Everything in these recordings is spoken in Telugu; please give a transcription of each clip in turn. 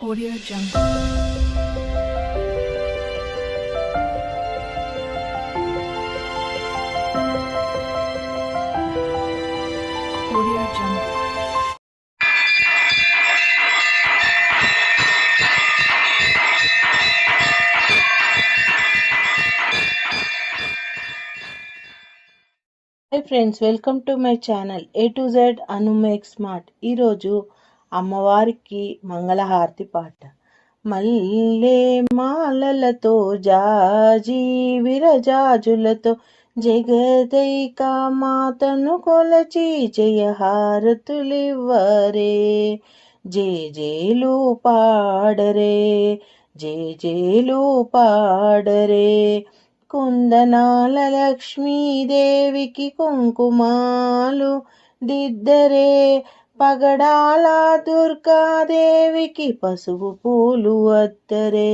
Audio Jungle. Audio Jungle. Hi friends welcome to my channel A to Z Anu make smart ఈరోజు అమ్మవారికి మంగళహారతి పాట. మల్లే మాలలతో జాజీ విరజాజులతో జగదైక మాతను కొలచి జయహారతులివ్వరే. జే జేలు పాడరే జే జేలు పాడరే. కుందనాల లక్ష్మీదేవికి కుంకుమాలు దిద్దరే పగడాల దుర్గాదేవికి పసుపు పూలు అద్దరే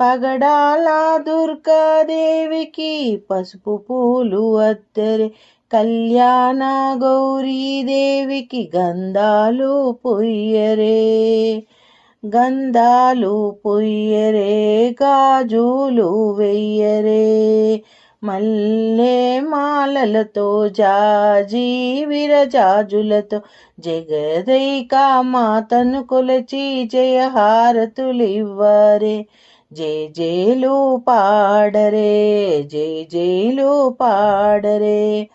పగడాల దుర్గాదేవికి పసుపు పూలు అద్దరే కళ్యాణ గౌరీదేవికి గంధాలు పొయ్యరే. గంధాలు పొయ్యరే గాజులు వెయ్యరే మల్లె మాలలతో జాజి విరజాజులతో జగదైక మాతను కొలచి జయహారతులివ్వరే. జై జైలు పాడరే జై జైలు పాడరే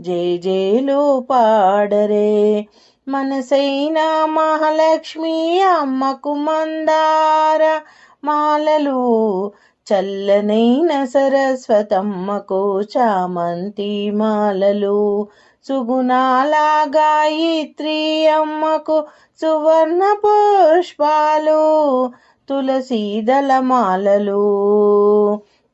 జై జైలు పాడరే. మనసైన మహాలక్ష్మి అమ్మకు మందార మాలలు చల్లనైన సరస్వతమ్మకు చామంతి మాలలు. సుగుణాల గాయత్రి అమ్మకు సువర్ణ పుష్పాలు. తులసీదల మాలలు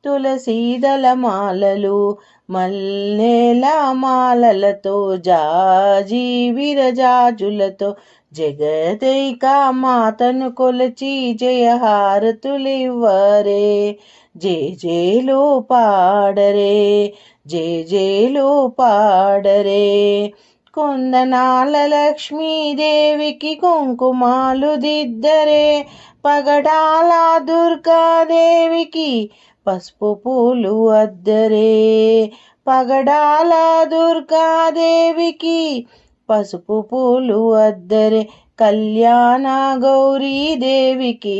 తులసీదల మాలలు మల్లెల మాలలతో జాజీ విరజాజులతో జగదైక మాతను కొలచి జయహారతులివ్వరే. జే జేలు పాడరే జే జేలు పాడరే. కొందనాల లక్ష్మీదేవికి కుంకుమాలు దిద్దరే. పగడాల దుర్గాదేవికి పసుపు పూలు అద్దరే. పగడాల దుర్గాదేవికి పసుపు పూలు అద్దరే. కళ్యాణ గౌరీదేవికి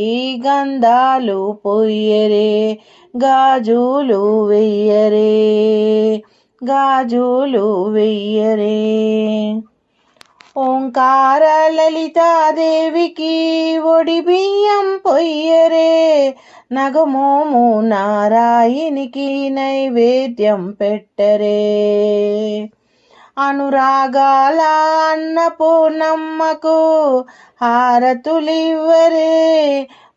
గంధాలు పొయ్యరే. గాజులు వెయ్యరే. గాజులు వెయ్యరే. ఓంకార లలితాదేవికి ఒడి బియ్యం పొయ్యరే. నగమోము నారాయణికి నైవేద్యం పెట్టరే. అనురాగాల అన్నపూర్ణమ్మకు హారతులివ్వరే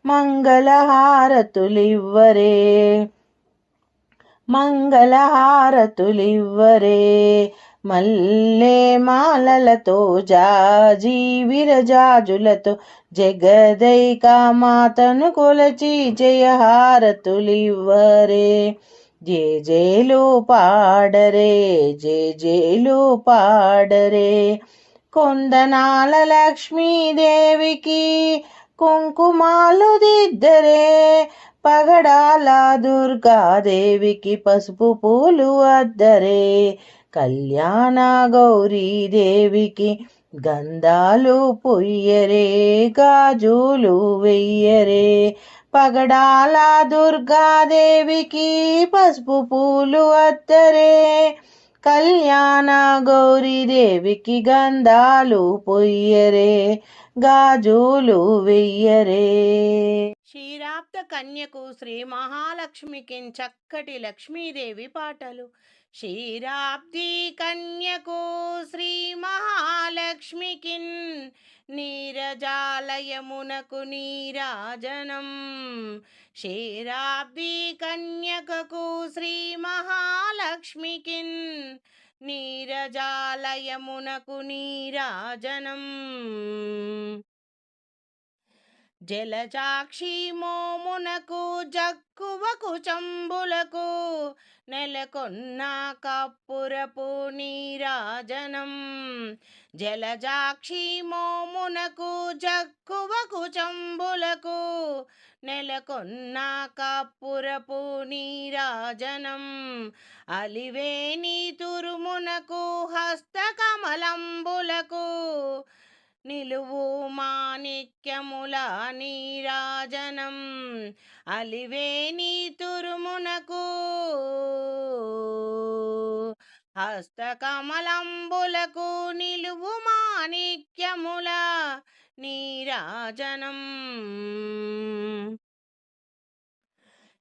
మంగళ హారతులివ్వరే మంగళ హారతులివ్వరే మల్లె మాలలతో జాజి విరజాజులతో జగదైక మాతను కొలచి జయహారతులివ్వరే. జే జేలు పాడరే జే జేలు పాడరే. కొందనాల లక్ష్మీదేవికి కుంకుమాలు దిద్దరే. పగడాల దుర్గాదేవికి పసుపు పూలు అద్దరే. కళ్యాణ గౌరీదేవికి గంధాలు పొయ్యరే గాజులు వెయ్యరే. పగడాల దుర్గాదేవికి పసుపు పూలు అత్తరే కళ్యాణ గౌరీదేవికి గంధాలు పొయ్యరే గాజులు వెయ్యరే. క్షీరాబ్ద కన్యకు శ్రీ మహాలక్ష్మికి చక్కటి లక్ష్మీదేవి పాటలు. క్షీరాబ్ది కన్యకు శ్రీ మహాలక్ష్మికి నీరజాలయమునకు నీరాజనం. క్షీరాబ్ది కన్యకకు శ్రీ మహాలక్ష్మికిన్. నీరజాలయమునకు నీరాజనం. జలజాక్షి మోమునకు జక్కువకు చంబులకు నెలకొన్న కప్పురపు నీరాజనం. జలజాక్షి మోమునకు జక్కువకు చంబులకు నెలకొన్న కప్పురపు నీరాజనం. అలివేని తురుమునకు హస్తకమలంబులకు నిలువు మాణిక్యముల నీరాజనం అలివేని తురుమునకు. హస్తకమలంబులకు నిలువు మాణిక్యముల నీరాజనం.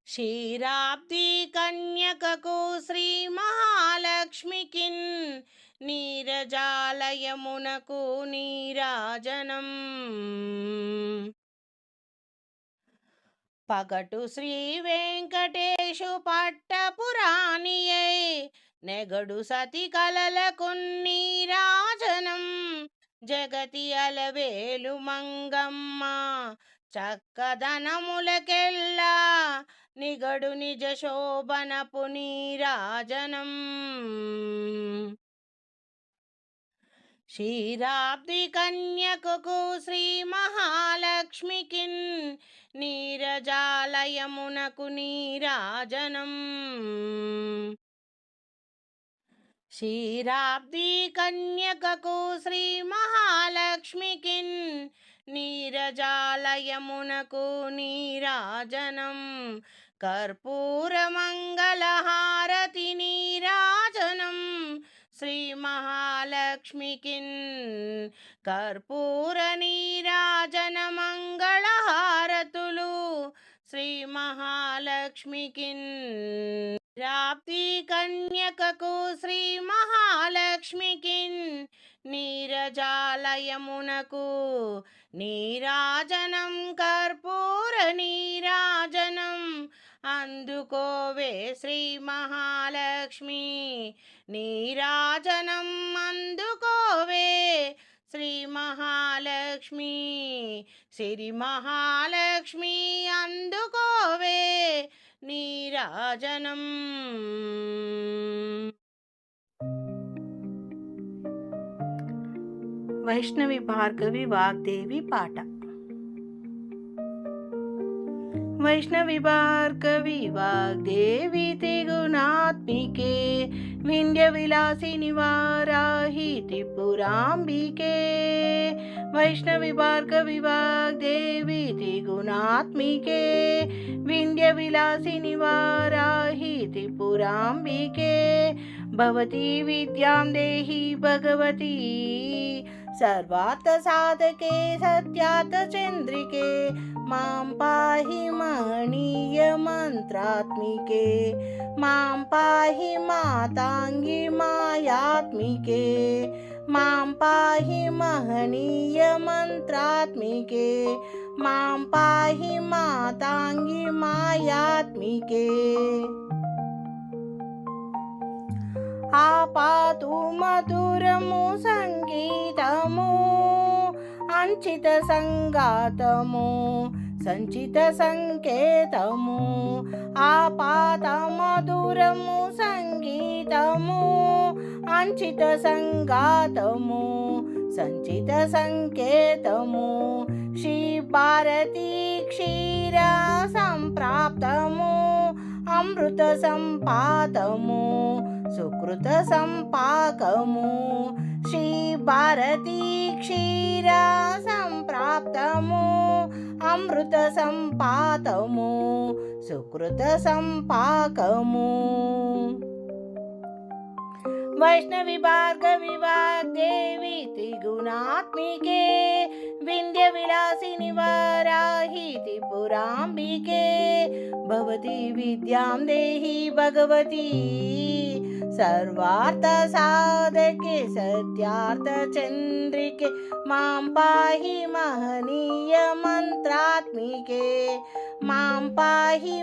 క్షీరాబ్ది కన్యకకు శ్రీ మహాలక్ష్మికిన్ నీరజాలయమునకు నీరాజనం. పగటు శ్రీ వెంకటేశు పట్టపురాణియై నెగడు సతి కలలకు నీరాజనం. జగతి అలవేలు మంగమ్మ చక్కదనములకెల్లా నిగడు నిజ శోభనపు నీరాజనం. క్షీరాబ్ది కన్యకు శ్రీ మహాలక్ష్మికిన్ నీరజాలయమునకు నీరాజనం. క్షీరాబ్ది కన్యకకు శ్రీ మహాలక్ష్మికిన్ నీరజాలయమునకు నీరాజనం. కర్పూరమంగళహారతి నీరాజనం. శ్రీ మహాలక్ష్మికిన్ కర్పూర నీరాజన మంగళహారతులు శ్రీ మహాలక్ష్మికిన్ రాప్తి కన్యకకు శ్రీ మహాలక్ష్మికిన్ నీరజాలయమునకు నీరాజనం కర్పూర నీరాజనం అందుకోవే శ్రీ మహాలక్ష్మి. నీరాజనం అందుకోవే శ్రీ మహాలక్ష్మి. శ్రీ మహాలక్ష్మి అందుకోవే నీరాజనం. వైష్ణవి భార్గవి వాగ్దేవి పాట. वैष्णविवार्कविवाग्विति त्रिगुणात्मिके विन्यसि त्रिपुराम्बिके वैष्णविवार्कविवाग्देवि त्रिगुणात्मिके गुणात्मिके त्रिपुराम्बिके भवती विद्यां देहि भगवती सर्वार्थसाधके सत्यार्थचन्द्रिके माँ पाहि मणीयमन्त्रात्मिके माँ पाहि माताङ्गी मायात्मिके, माँ पाहि महनीयमन्त्रात्मिके माँ पाहि मातांगी मायात्मिके। ఆపాతు మధురము సంగీతము అంచిత సంగాతము సంచిత సంకేతము. ఆపాత మధురము సంగీతము అంచిత సంగాతము సంచిత సంకేతము. శ్రీ భారతీ క్షీర సంప్రాప్తము అమృత సంపాతము सुकृतसम्पाकमु। श्रीभारती क्षीरा सम्प्राप्तमु अमृतसम्पातमु। सुकृतसम्पाकमु। सुकृतसम्पाकमू वैष्णविवार्गविवादेविगुणात्मिके विन्ध्यविलासिनि वाराहीति पुराम्बिके। भवती विद्यां देहि भगवती। విలాసిని వారాహి త్రిపురాంబికే భవతి విద్యాం దేహి భగవతి సర్వార్థ సాధకే సత్యార్థ చంద్రికే మాం పాహి మహనీయ మంత్రాత్మికే మాం పాహి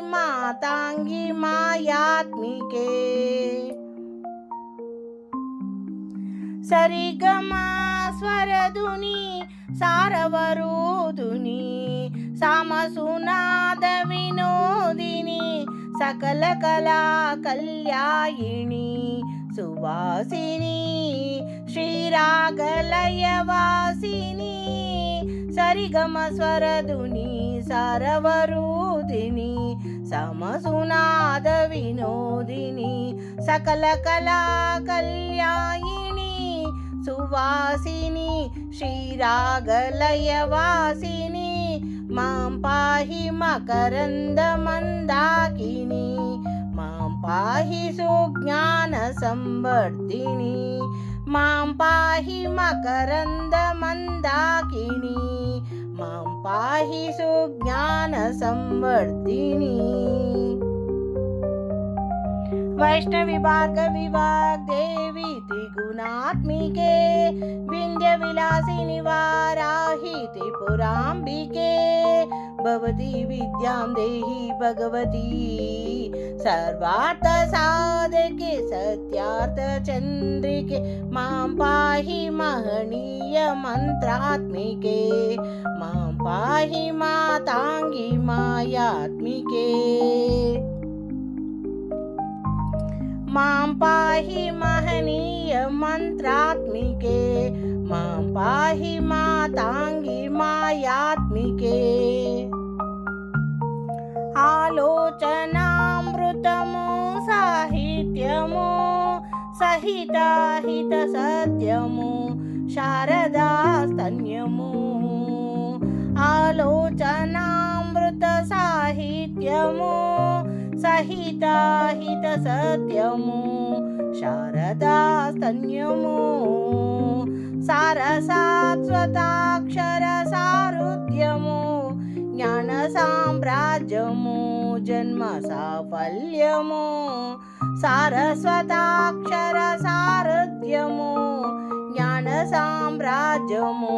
సకల కళా కళ్యాయిణి సువాసిని శ్రీరాగలయవాసిని సరిగమ స్వరదుని సారవరూదిని సమసునాద వినోదిని సకల కళా కళ్యాయిణి సువాసిని శ్రీరాగలయవాసిని मां पाहि मकरन्दमन्दाकिनी मां पाहि सुज्ञानसंवर्धिनी मां पाहि मकरन्द मां पाहि सुज्ञानसंवर्धिनी वैष्णवी भार्गव विभाग, देवी त्रिगुणात्मिके, विंध्य विलासी निवाराहि त्रिपुराम्बिके, भवती विद्यां देहि भगवती, सर्वार्थसाधके, सत्यार्थचन्द्रिके, माँ पाहि महनीयमन्त्रात्मिके माँ पाहि मातांगी मायात्मिके। मां पाहि महनीय मन्त्रात्मिके मां पाहि माताङ्गि मायात्मिके आलोचनामृतमो साहित्यमो सहिताहितसत्यमो शारदास्तन्यमो आलोचनामृतसाहित्यमो सहितहितसत्यमु शारदास्तन्यमु। सारसात्स्वताक्षरसारुद्यमु ज्ञानसाम्राजमो जन्म साफल्यमु सारस्वताक्षरसारुद्यमु ज्ञानसाम्राज मो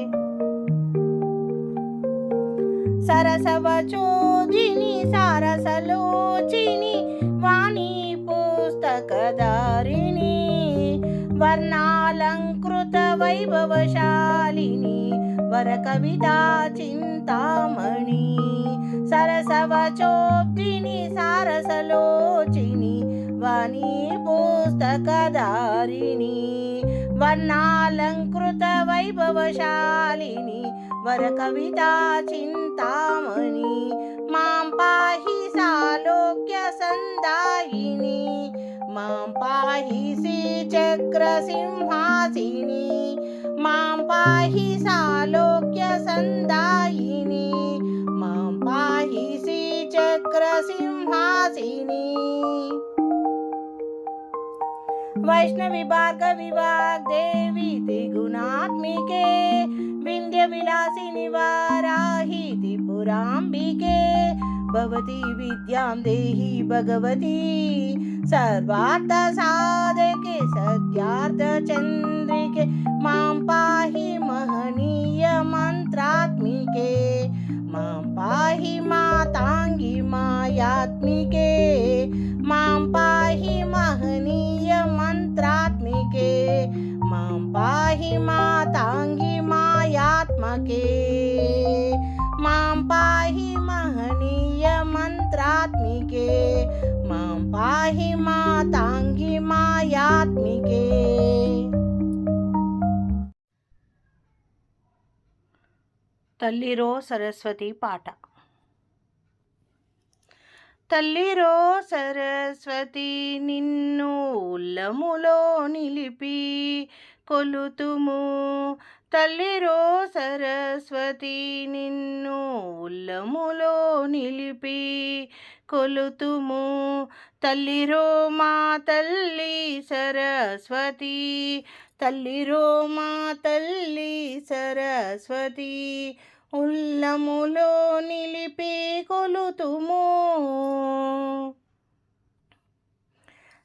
సరసవచోజిని సారసలోచిని వాణి పుస్తకధారిణి వర్ణాలంకృత వైభవశాలిని వర కవితా చింతామణి సరసవచోబ్దిని సారసలోచిని వాణి పుస్తకధారిణి వర్ణాలంకృత వైభవశాలిని वर कविता चिन्तामणि, माँ पाहि सालोक्यसन्दायिनी माँ पाहि श्रीचक्रसिंहासिनी माँ पाहि सालोक्यसन्दायिनी माँ पाहि वैष्णव वैष्णविभाग विभाग, देवी, त्रिगुणात्मिके विलासिनि वाराहि त्रिपुराम्बिके भवती विद्यां देहि भगवती सर्वार्थसाधके सत्यार्थचन्द्रिके माँ पाहि महनीयमन्त्रात्मिके माँ पाही मातांगी मायात्मिके, माँ महनीय मंत्रात्मिके, माँ मातांगी माताङ्गि मायात्मके, माँ महनीय मंत्रात्मिके, माँ पाही मातांगी मायात्मिके। తల్లిరో సరస్వతి పాట. తల్లిరో సరస్వతి నిన్ను ఉల్లములో నిలిపి కొలుతుము. తల్లిరో సరస్వతి నిన్ను ఉల్లములో నిలిపి కొలుతుము. తల్లిరో మా తల్లి సరస్వతి తల్లిరో రోమా తల్లి సరస్వతి ఉల్లములో నిలిపి కొలుతుము.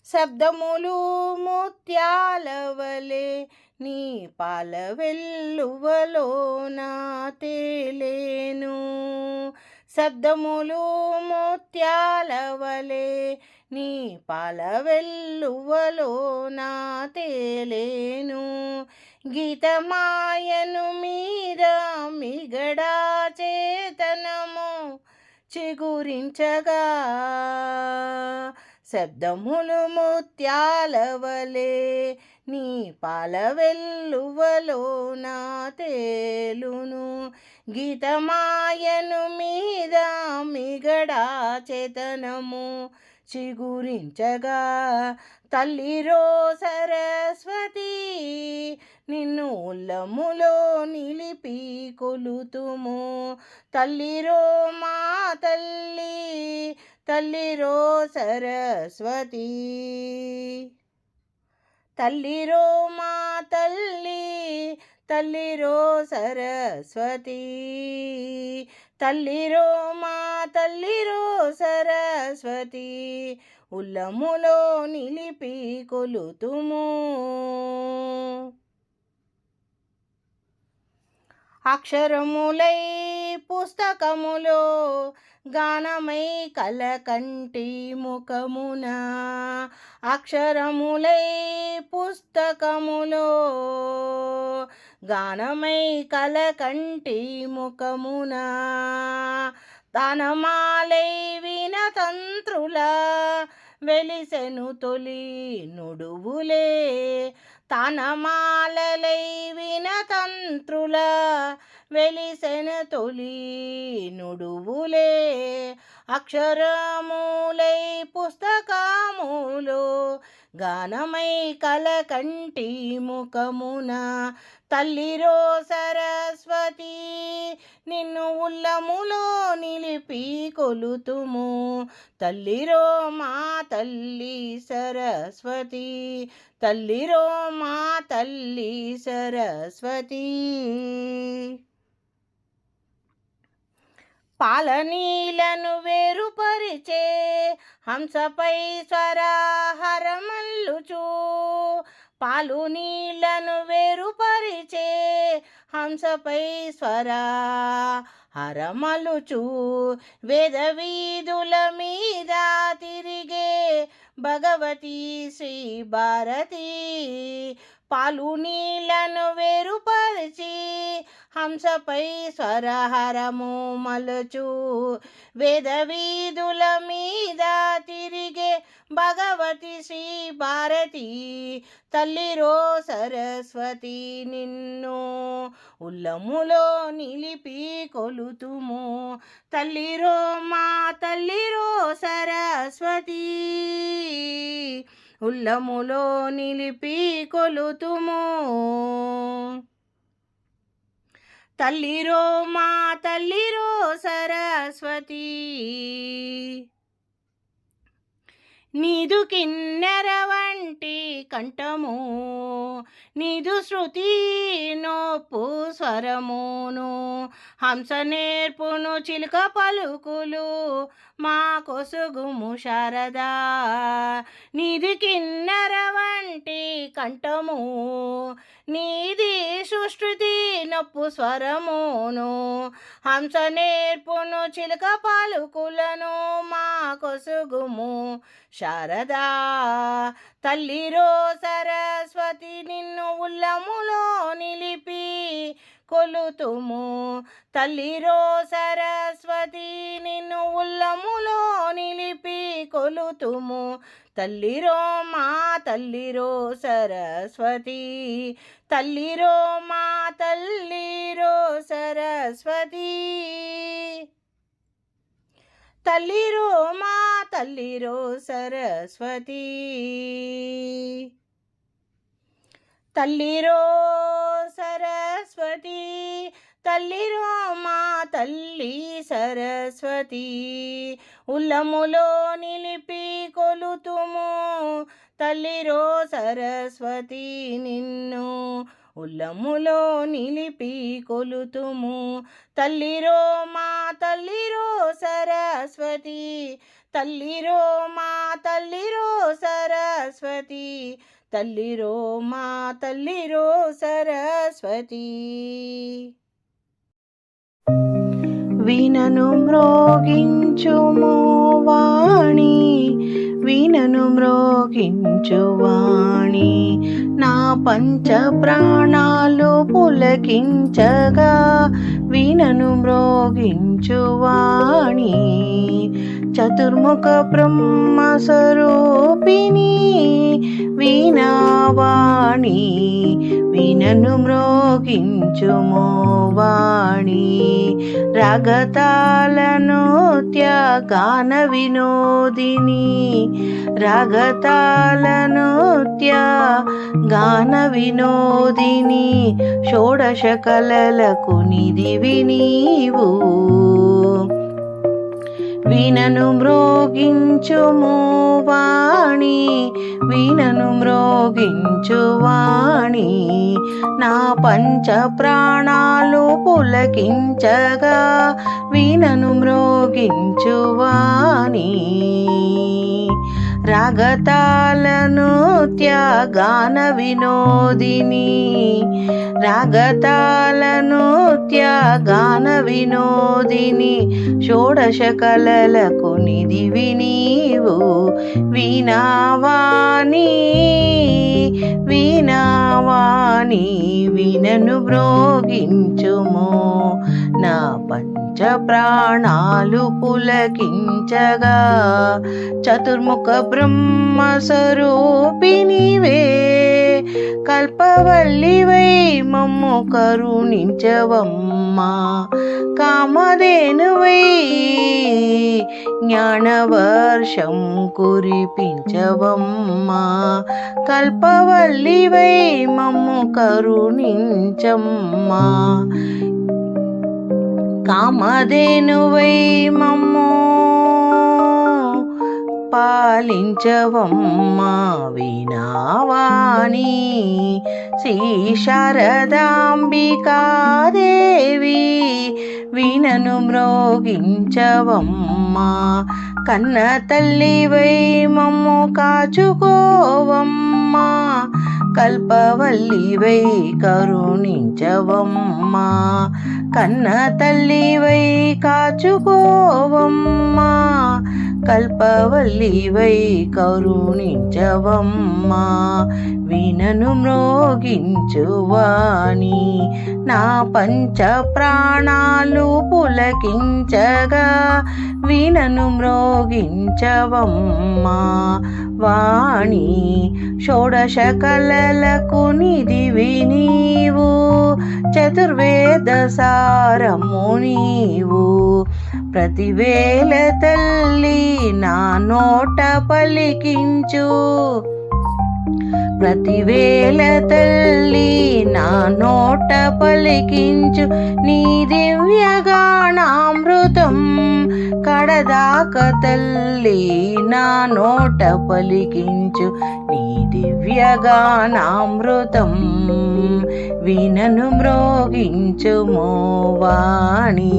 శబ్దములు ముత్యాలవలే నీ పాల వెల్లువలో నా తేలేను. శబ్దములు ముత్యాలవలే నీ పాల వెల్లువలో నా తేలేను. గీతమాయను మీద మిగడా చేతనము చిగురించగా. శబ్దములు ముత్యాలవలే నీ పాల వెల్లువలో నా తేలును. గీతమాయను మీద మిగడా చేతనము చిగురించగా తల్లిరో సరస్వతి నిన్ను ఉల్లములో నిలిపి కొలుతుము. తల్లిరో మా తల్లి తల్లిరో సరస్వతి. తల్లిరో మా తల్లి తల్లిరో సరస్వతి. తల్లిరో మా తల్లిరో సరస్వతి. ఉల్లములో నిలిపి కొలుతుము. అక్షరములై పుస్తకములో గానమై కలకంటి ముఖమున. అక్షరములై పుస్తకములో గానమై కలకంటి ముఖమున. తనమాలై వినతంత్రుల వెలిసెను తొలి నుడువులే. తనమాలలై వినతంత్రుల వెలిసెన తొలి నుడువులే అక్షరములై పుస్తకములో గానమై కలకంటి ముఖమున తల్లిరో సరస్వతి నిన్ను ఉల్లములో నిలిపి కొలుతుము. తల్లిరో మా తల్లి సరస్వతి. తల్లిరో మా తల్లి సరస్వతి. పాలనీలను వేరుపరిచే హంసపై స్వరాహరమల్లుచూ. పాలు నీళ్ళను వేరుపరిచే హంసపై స్వరా హరమలుచు వేదవీధుల మీద తిరిగే భగవతి శ్రీ భారతి. పాలు నీళ్ళను వేరుపరిచి హంసపై స్వరహరము మలుచు వేదవీధుల మీద తిరిగే భగవతి శ్రీ భారతి తల్లిరో సరస్వతి నిన్ను ఉల్లములో నిలిపి కొలుతుము. తల్లిరో మా తల్లిరో సరస్వతి ఉల్లములో నిలిపి కొలుతుము. తల్లిరో మా తల్లిరో సరస్వతి నీదు కిన్నెర వంటి కంఠము నీదు శృతి నోపు స్వరమును హంస నేర్పును చిలుక పలుకులు మా కొసుగుము శారదా. నీది కిన్నెర వంటి కంఠము నీది సుష్టి నొప్పు స్వరమును హంస నేర్పును చిలుక పాలుకులను మా కొసుగుము. శారదా తల్లిరో సరస్వతి నిన్ను ఉల్లములో నిలిపి కొలుతుము. తల్లిరో సరస్వతి నిన్ను ఉల్లములో నిలిపి కొలుతుము. తల్లిరో మా తల్లిరో సరస్వతి. తల్లిరో మా తల్లిరో సరస్వతి. తల్లిరో మా తల్లిరో సరస్వతి. తల్లిరో సరస్వతి. తల్లిరో మా తల్లి సరస్వతి. ఉల్లములో నిలిపి కొలుతుము. తల్లిరో సరస్వతి నిన్ను ఉల్లములో నిలిపి కొలుతుము. తల్లిరో మా తల్లిరో సరస్వతి. తల్లిరో మా తల్లిరో సరస్వతి. తల్లిరో మా తల్లిరో సరస్వతి. వినను మ్రోగించుము వాణి వినను మ్రోగించు వాణి. నా పంచ ప్రాణాలు పులకించగా వినను మ్రోగించు వాణి. చతుర్ముఖ బ్రహ్మ స్వరూపిణి వీణావాణి వినను మ్రోగించుమో వాణి. రగతాలను త్యాగాన వినోదిని రగతాలను గాన వినోదిని షోడశ కలలకు నిధివి నీవు. వీణను మ్రోగించుము వాణి వీణను మ్రోగించు వాణి. నా పంచ ప్రాణాలు పులకించగా వీణను మ్రోగించు వాణి. రాగతాలను త్యాగాన వినోదిని. రాగతాలను త్యాగాన వినోదిని. షోడశ కలలకు నిధివి నీవు వీణావాణి. వినావాణి వినను బ్రోగించుము నా పంచ ప్రాణాలు పులకించగా చతుర్ముఖ బ్రహ్మ స్వరూపినివే కల్పవల్లివై మమ్ము కరుణించవమ్మా. కామధేనువై జ్ఞానవర్షం కురిపించవమ్మా. కల్పవల్లివై మమ్ము కరుణించమ్మా. కామధేనువై మమ్ము పాలించవమ్మా వినావాణి శ్రీ శారదాంబికాదేవి వినను మ్రోగించవమ్మా. కన్న తల్లివై మమ్ము కాచుకోవమ్మా. కల్పవల్లివై కరుణించవమ్మా. కన్న తల్లివై కాచుకోవమ్మా. కల్పవల్లివై కరుణించవమ్మా. వినను మ్రోగించువాణి. నా పంచ ప్రాణాలు పులకించగా వినను మ్రోగించవమ్మా. వాణి షోడశ కలలకు నిధివి నీవు చతుర్వేద సారము నీవు. ప్రతివేల తల్లి నా నోట పలికించు ప్రతివేల తల్లి నా నోట పలికించు నీ దివ్యగాణామృతం కడదాక తల్లి నా నోట పలికించు నీ దివ్యగాణామృతం వినను మ్రోగించుమో వాణి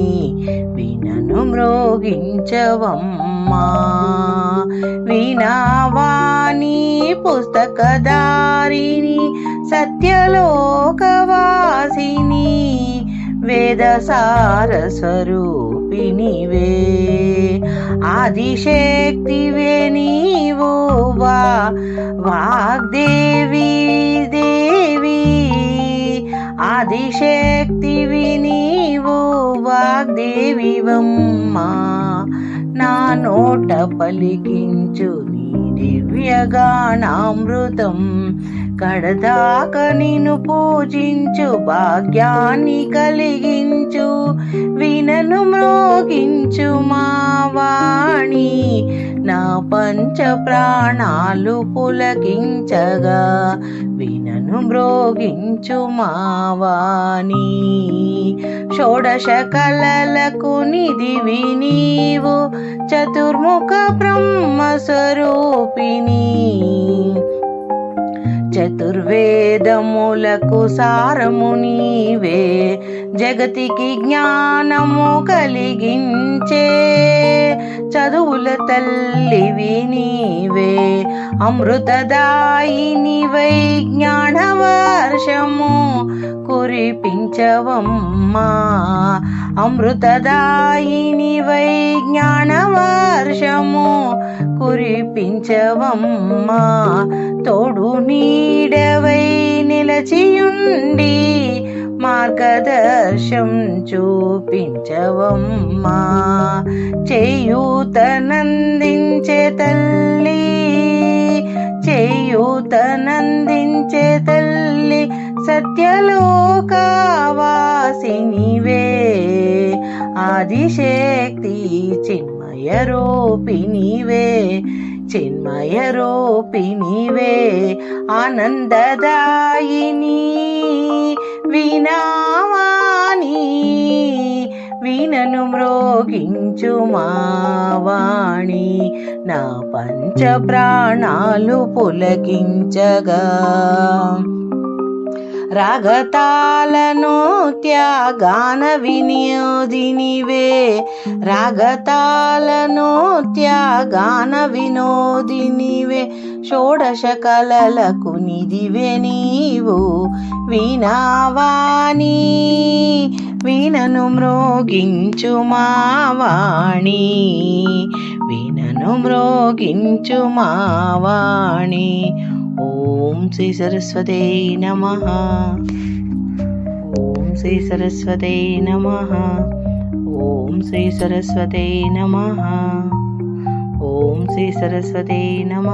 వినను మ్రోగించవమ్మా. వినావాణి పుస్తకదారిని సత్యలోకవాసిని వేదసార స్వరూపినివే ఆదిశక్తివే నీవు వా వాగ్దేవి దేవి. ఆదిశక్తివి నీవు వాగ్దేవివమ్మా. నా నోట పలికించు నీ దివ్యగానామృతం కడదాక నిన్ను పూజించు భాగ్యాన్ని కలిగించు వినను మ్రోగించు మా వాణి. నా పంచ ప్రాణాలు పులకించగా వినను మ్రోగించు మావాణి. షోడశ కలలకు నిధివి నీవు చతుర్ముఖ బ్రహ్మస్వరూపిణి చతుర్వేదములకు సారము నీవే జగతికి జ్ఞానము కలిగించే. చదువుల తల్లివి నీవే అమృతదాయినివై జ్ఞానవర్షము కురిపించవమ్మా. అమృతదాయినివై జ్ఞానవర్షము కురిపించవమ్మా. తోడు నీడవై నిలచి మార్గదర్శం చూపించవమ్మా. చేయూతనందించే తల్లి చేయూతనందించే తల్లి సత్యలోకావాసినివే. ఆదిశక్తి చిన్మయ రూపినివే చిన్మయ రూపినివే ఆనందదాయిని వినావాణి వినను మ్రోగించు మావాణి నా పంచ ప్రాణాలు పులకించగా. రాగతాలను త్యాగాన వినియోదినివే రాగతాలను త్యాగాన వినోదినివే షోడశ కలలకు నిధివే నీవు. వీణావాణి వీణను మ్రోగించు మావాణి వీణను మ్రోగించు మావాణి ఓం శ్రీ సరస్వతే నమ. ఓం శ్రీ సరస్వతే నమ. ఓం శ్రీ సరస్వతే నమ. ఓం శ్రీ సరస్వతే నమ.